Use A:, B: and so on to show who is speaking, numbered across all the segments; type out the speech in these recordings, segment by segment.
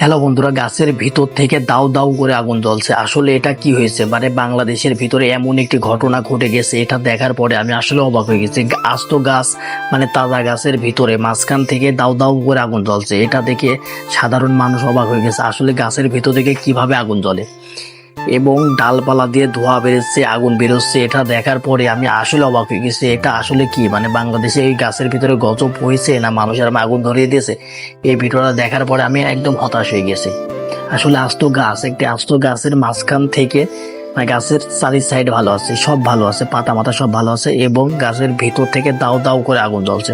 A: Hello বন্ধুরা, গাছের ভিতর থেকে দাউ দাউ করে আগুন জ্বলছে। আসলে এটা কি হয়েছে? মানে বাংলাদেশের ভিতরে এমন একটি ঘটনা ঘটে গেছে, এটা দেখার পরে আমি আসলে অবাক হয়ে গেছি। আজ তো গাছ মানে তাজা গাছের ভিতরে মাঝখান থেকে দাউ দাউ করে আগুন জ্বলছে। এটা দেখে সাধারণ মানুষ অবাক হয়ে গেছে, আসলে গাছের ভিতর থেকে কীভাবে আগুন জ্বলে? এবং ডালপালা দিয়ে ধোঁয়া বেরোচ্ছে, আগুন বেরোচ্ছে। এটা দেখার পরে আমি আসলে অবাক হয়ে গেছি, এটা আসলে কি? মানে বাংলাদেশে এই গাছের ভিতরে গজব হয়েছে না মানুষের আগুন ধরিয়ে দিয়েছে? এই ভিডিওটা দেখার পরে আমি একদম হতাশ হয়ে গেছি। আসলে আস্ত গাছ, একটি আস্ত গাছের মাঝখান থেকে মানে গাছের চারি সাইড ভালো আছে, সব ভালো আছে, পাতা মাথা সব ভালো আছে এবং গাছের ভিতর থেকে দাও দাও করে আগুন জ্বলছে।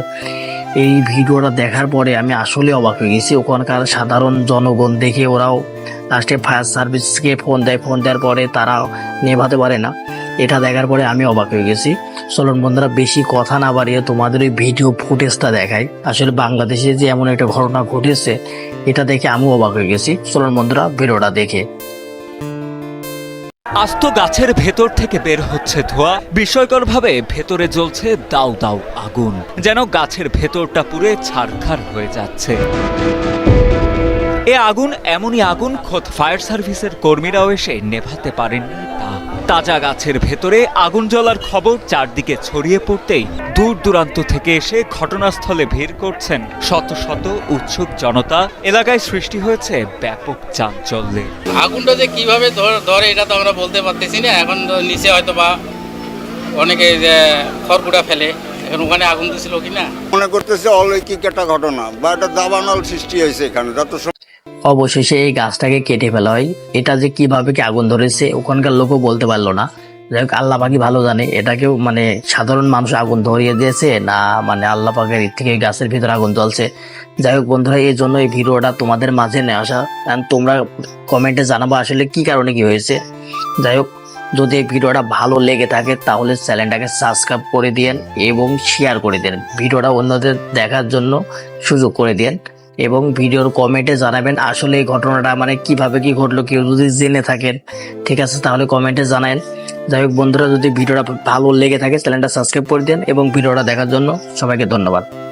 A: এই ভিডিওটা দেখার পরে আমি আসলে অবাক হয়ে গেছি। ওখানকার সাধারণ জনগণ দেখে ওরাও লাস্টে ফায়ার সার্ভিসকে ফোন দেয় ফোন দেওয়ার পরে তারা নেভাতে পারে না। এটা দেখার পরে আমি অবাক হয়ে গেছি। চলুন বন্ধুরা, বেশি কথা না বাড়িয়ে তোমাদের ওই ভিডিও ফুটেজটা দেখাই। আসলে বাংলাদেশে যে এমন একটা ঘটনা ঘটেছে, এটা দেখে আমিও অবাক হয়ে গেছি। চলুন বন্ধুরা, ভিডিওটা দেখে।
B: আস্ত গাছের ভেতর থেকে বের হচ্ছে ধোঁয়া। বিস্ময়করভাবে ভেতরে জ্বলছে দাউ দাউ আগুন। যেন গাছের ভেতরটা পুরে ছাড়খার হয়ে যাচ্ছে। এ আগুন এমনই আগুন, খোদ ফায়ার সার্ভিসের কর্মীরাও এসে নেভাতে পারেননি। তাজা গাছের ভেতরে আগুন জ্বলার খবর চারদিকে ছড়িয়ে পড়তেই দূর দূরান্ত থেকে এসে ঘটনাস্থলে ভিড় করছেন শত শত উৎসুক জনতা। এলাকায় সৃষ্টি হয়েছে ব্যাপক চাঞ্চল্যের
C: আগুনটা যে কীভাবে ধর- ধরে এটা তো আমরা বলতে পারতেছি না। এখন নিচে হয়তো বা অনেকে যে খড়কুটা ফেলে। এখন ওখানে আগুন দিছিল কি না
D: মনে করতেছে অলৌকিক একটা ঘটনা বা একটা দাবানল সৃষ্টি হয়েছে এখানে। যত
A: অবশেষে এই গাছটাকে কেটে ফেলা হয়। এটা যে কীভাবে কি আগুন ধরেছে, ওখানকার লোকও বলতে পারল না। যাই হোক, আল্লাহ পাকি ভালো জানে, এটাকেও মানে সাধারণ মানুষ আগুন ধরিয়ে দিয়েছে না মানে আল্লাহ পাকের থেকে গাছের ভিতরে আগুন জ্বলছে। যাই হোক বন্ধুরা, এই জন্য এই ভিডিওটা তোমাদের মাঝে নিয়ে আসা। কারণ তোমরা কমেন্টে জানাব আসলে কি কারণে কি হয়েছে। যাই হোক, যদি এই ভিডিওটা ভালো লেগে থাকে তাহলে চ্যানেলটাকে সাবস্ক্রাইব করে দিয়েন এবং শেয়ার করে দেন ভিডিওটা অন্যদের দেখার জন্য সুযোগ করে দিন এবং ভিডিওর কমেন্টে জানাবেন আসলে এই ঘটনাটা মানে কীভাবে কি ঘটলো, কেউ যদি জেনে থাকেন। ঠিক আছে, তাহলে কমেন্টে জানান যাই হোক বন্ধুরা, যদি ভিডিওটা ভালো লেগে থাকে, চ্যানেলটা সাবস্ক্রাইব করে দেন এবং ভিডিওটা দেখার জন্য সবাইকে ধন্যবাদ।